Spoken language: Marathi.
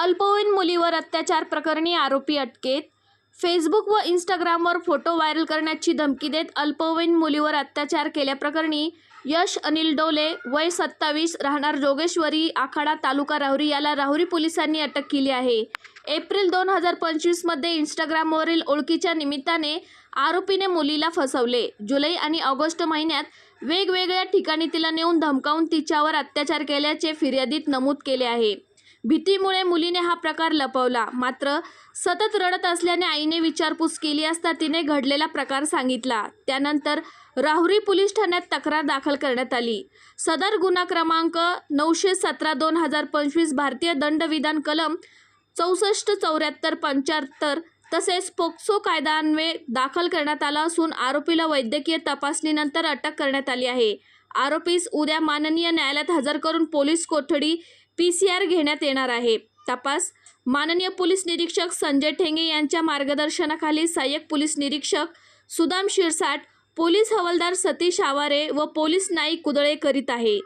अल्पवयीन मुलीवर अत्याचार प्रकरणी आरोपी अटकेत. फेसबुक व इंस्टाग्रामवर फोटो व्हायरल करण्याची धमकी देत अल्पवयीन मुलीवर अत्याचार केल्याप्रकरणी यश अनिल डोले वय सत्तावीस राहणार जोगेश्वरी आखाडा तालुका राहुरी याला राहुरी पोलिसांनी अटक केली आहे. एप्रिल दोन हजार पंचवीसमध्ये इंस्टाग्रामवरील ओळखीच्या निमित्ताने आरोपीने मुलीला फसवले. जुलै आणि ऑगस्ट महिन्यात वेगवेगळ्या ठिकाणी तिला नेऊन धमकावून तिच्यावर अत्याचार केल्याचे फिर्यादीत नमूद केले आहे. भीतीमुळे मुलीने हा प्रकार लपवला. मात्र सतत रडत असल्याने आईने विचारपूस केली असता तिने घडलेला प्रकार सांगितला. त्यानंतर राहुरी पोलीस ठाण्यात तक्रार दाखल करण्यात आली. सदर गुन्हा क्रमांक नऊशे सतरा दोन हजार पंचवीस भारतीय दंडविधान कलम चौसष्ट चौऱ्याहत्तर पंच्याहत्तर तसेच पोक्सो कायद्यान्वये दाखल करण्यात आला असून आरोपीला वैद्यकीय तपासणीनंतर अटक करण्यात आली आहे. आरोपीस उद्या माननीय न्यायालयात हजर करून पोलीस कोठडी पी सी आर घेण्यात येणार आहे. तपास. माननीय पोलीस निरीक्षक संजय ठेंगे यांच्या मार्गदर्शनाखाली सहाय्यक पोलीस निरीक्षक सुदाम शिरसाट पोलीस हवालदार सतीश आवारे व पोलीस नाईक कुदळे करीत आहे.